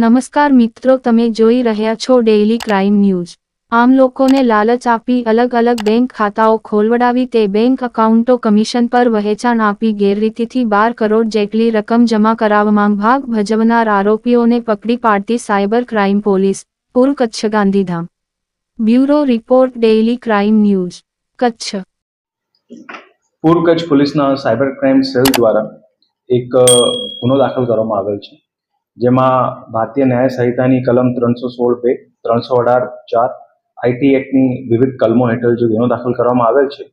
નમસ્કાર મિત્રો, તમે જોઈ રહ્યા છો ડેઇલી ક્રાઇમ ન્યૂઝ આમ લોકોને લાલચ આપી અલગ અલગ બેંક ખાતાઓ ખોલવડાવી તે બેંક એકાઉન્ટો કમિશન પર વહેંચાણ આપી ગેરરીતિથી બાર કરોડ જેટલી રકમ જમા કરાવવામાં ભાગ ભજવનાર આરોપીઓને પકડી પાડતી સાયબર ક્રાઇમ પોલીસ પૂર્વ Kutch Gandhidham. Bureau report daily crime news Kutch. પૂર્વ કચ્છ પોલીસના સાયબર ક્રાઇમ સેલ દ્વારા એક ગુનો દાખલ કરવામાં આવેલ છે. જેમાં ભારતીય ન્યાય સંહિતાની કલમ ત્રણસો સોળ બે, ત્રણસો અઢાર, ચાર આઈટી એક્ટની વિવિધ કલમો હેઠળ જે ગુનો દાખલ કરવામાં આવેલ છે,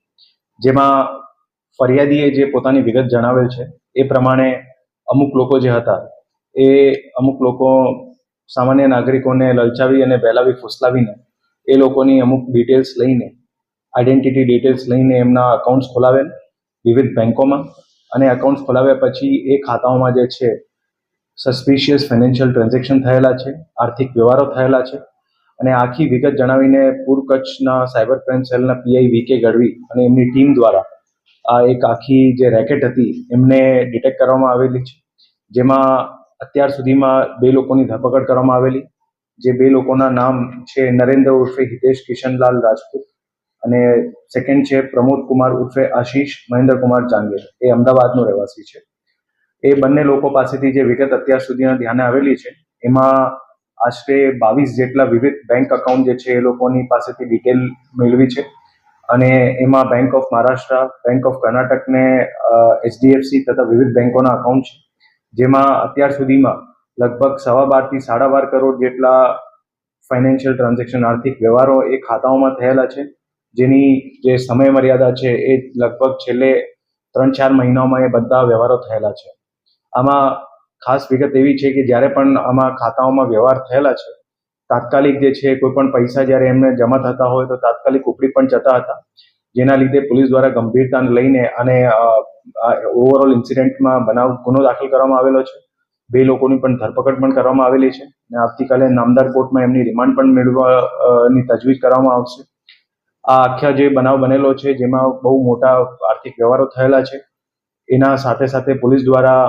જેમાં ફરિયાદીએ જે પોતાની વિગત જણાવેલ છે, એ પ્રમાણે અમુક લોકો જે હતા, એ અમુક લોકો સામાન્ય નાગરિકોને લલચાવી અને બહેલાવી ફુસલાવીને, એ લોકોની અમુક ડિટેલ્સ લઈને, આઈડેન્ટિટી ડિટેલ્સ લઈને એમના અકાઉન્ટ્સ ખોલાવેલ, વિવિધ બેન્કોમાં અને અકાઉન્ટ્સ ખોલાવ્યા પછી એ ખાતાઓમાં જે છે સસ્પિશિયસ ફાઇનાન્શિયલ ટ્રાન્ઝેક્શન થયેલા છે, આર્થિક વ્યવહારો થયેલા છે અને આખી વિગત જણાવીને પૂર્વ કચ્છના સાયબર ક્રાઇમ સેલના પીઆઈ વી કે ગઢવી અને એમની ટીમ દ્વારા આ એક આખી જે રેકેટ હતી એમને ડિટેક્ટ કરવામાં આવેલી છે. જેમાં અત્યાર સુધીમાં બે લોકોની ધરપકડ કરવામાં આવેલી, જે બે લોકોના નામ છે નરેન્દ્ર ઉર્ફે હિતેશ કિશનલાલ રાજપૂત અને સેકન્ડ છે પ્રમોદ કુમાર ઉર્ફે આશીષ મહેન્દ્રકુમાર ચાંગેર એ અમદાવાદનો રહેવાસી છે. એ બંને લોકો પાસેથી જે વિગત અત્યાર સુધીના ધ્યાને આવેલી છે, એમાં આશરે બાવીસ જેટલા વિવિધ બેંક અકાઉન્ટ જે છે એ લોકોની પાસેથી ડિટેલ મેળવી છે. અને એમાં Bank of Maharashtra Bank of કર્ણાટકને HDFC તથા વિવિધ બેંકોના અકાઉન્ટ છે. જેમાં અત્યાર સુધીમાં લગભગ સવા બારથી સાડા બાર કરોડ જેટલા ફાઇનાન્શિયલ ટ્રાન્ઝેક્શન આર્થિક વ્યવહારો એ ખાતાઓમાં થયેલા છે. જેની જે સમય મર્યાદા છે એ લગભગ છેલ્લે ત્રણ ચાર મહિનાઓમાં એ બધા વ્યવહારો થયેલા છે. આમાં ખાસ વિગત એવી છે કે જ્યારે પણ આમાં ખાતાઓમાં વ્યવહાર થયેલા છે, તાત્કાલિક જે છે, કોઈ પણ પૈસા જ્યારે એમને જમા થતા હોય તો તાત્કાલિક ઉપડી પણ જતા હતા. જેના લીધે પોલીસ દ્વારા ગંભીરતાને લઈને અને ઓવરઓલ ઇન્સિડન્ટમાં બનાવ, ગુનો દાખલ કરવામાં આવેલો છે. બે લોકોની પણ ધરપકડ પણ કરવામાં આવેલી છે અને આવતીકાલે નામદાર કોર્ટમાં એમની રિમાન્ડ પણ મેળવવાની તજવીજ કરવામાં આવશે. આ આખા જે બનાવ બનેલો છે, જેમાં બહુ મોટા આર્થિક વ્યવહારો થયેલા છે, એના સાથે સાથે પોલીસ દ્વારા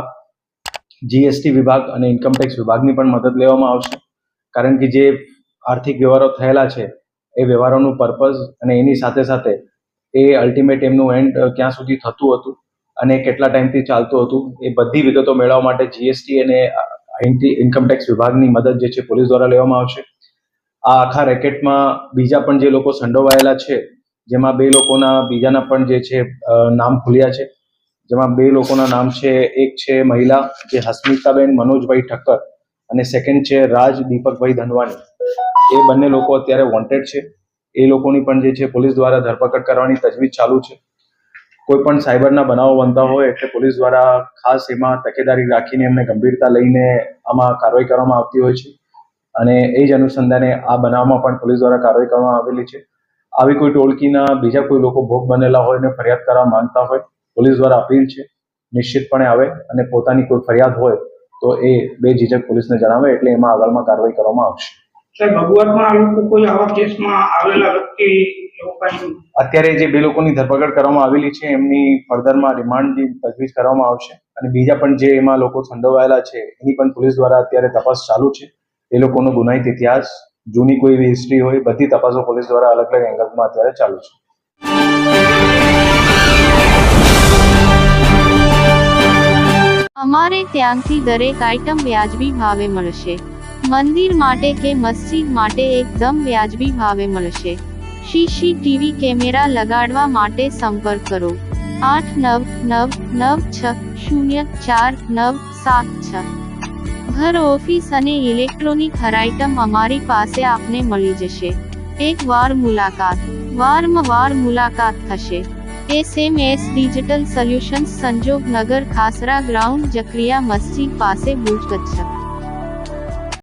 જીએસટી વિભાગ અને ઇન્કમટેક્સ વિભાગની પણ મદદ લેવામાં આવશે. કારણ કે જે આર્થિક વ્યવહારો થયેલા છે, એ વ્યવહારોનું પર્પઝ અને એની સાથે સાથે એ અલ્ટિમેટ એમનું એન્ડ ક્યાં સુધી થતું હતું અને કેટલા ટાઈમથી ચાલતું હતું, એ બધી વિગતો મેળવવા માટે જીએસટી અને ઇન્કમટેક્સ વિભાગની મદદ જે છે પોલીસ દ્વારા લેવામાં આવશે. આ આખા રેકેટમાં બીજા પણ જે લોકો સંડોવાયેલા છે, જેમાં બે લોકોના, બીજાના પણ જે છે નામ ખુલ્યા છે. જેમાં બે લોકોના નામ છે, એક છે મહિલા, જે હસ્મિતાબેન મનોજભાઈ ઠક્કર અને સેકન્ડ છે રાજ દીપકભાઈ ધનવાની એ બંને લોકો અત્યારે વોન્ટેડ છે. એ લોકોની પણ જે છે પોલીસ દ્વારા ધરપકડ કરવાની તજવીજ ચાલુ છે. કોઈ પણ સાયબરના બનાવો બનતા હોય એટલે પોલીસ દ્વારા ખાસ એમાં તકેદારી રાખીને એમને ગંભીરતા લઈને આમાં કાર્યવાહી કરવામાં આવતી હોય છે. અને એ જ અનુસંધાને આ બનાવમાં પણ પોલીસ દ્વારા કાર્યવાહી કરવામાં આવેલી છે. આવી કોઈ ટોળકીના બીજા કોઈ લોકો ભોગ બનેલા હોય ને ફરિયાદ કરવા માંગતા હોય પોલીસ દ્વારા અપીલ છે નિશ્ચિતપણે આવે અને પોતાની કોઈ ફરિયાદ હોય તો એ બે ઝીઝક પોલીસને જણાવે એટલે એમાં આગળમાં કાર્યવાહી કરવામાં આવશે. સાહેબ લોકો કોઈ આવા કેસમાં આવેલા વ્યક્તિ અત્યારે જે બે લોકોની ધરપકડ કરવામાં આવેલી છે એમની ફર્ધરમાં રિમાન્ડની તજવીજ કરવામાં આવશે અને બીજા પણ જે એમાં લોકો સંડોવાયેલા છે એની પણ પોલીસ દ્વારા અત્યારે તપાસ ચાલુ છે. એ લોકોનો ગુનાહિત ઇતિહાસ જૂની કોઈ હિસ્ટ્રી હોય બધી તપાસો પોલીસ દ્વારા અલગ અલગ એંગલમાં અત્યારે ચાલુ છે. અમારે ત્યાંથી દરેક આઇટમ વ્યાજબી ભાવે મળશે. મંદિર માટે કે મસ્જિદ માટે એકદમ વ્યાજબી ભાવે મળશે. સીસીટીવી કેમેરા લગાડવા માટે સંપર્ક કરો. આઠ નવ નવ નવ છ શૂન્ય ચાર નવ સાત છ. ઘર ઓફિસ અને ઇલેક્ટ્રોનિક હર આઇટમ અમારી પાસે આપને મળી જશે. એક વાર મુલાકાત. વારમાં વાર મુલાકાત થશે. એસએમએસ ડિજિટલ સોલ્યુશન્સ સંજોગ નગર ખાસરા ગ્રાઉન્ડ જકરિયા મસ્જિદ પાસે ભુજ કચ્છ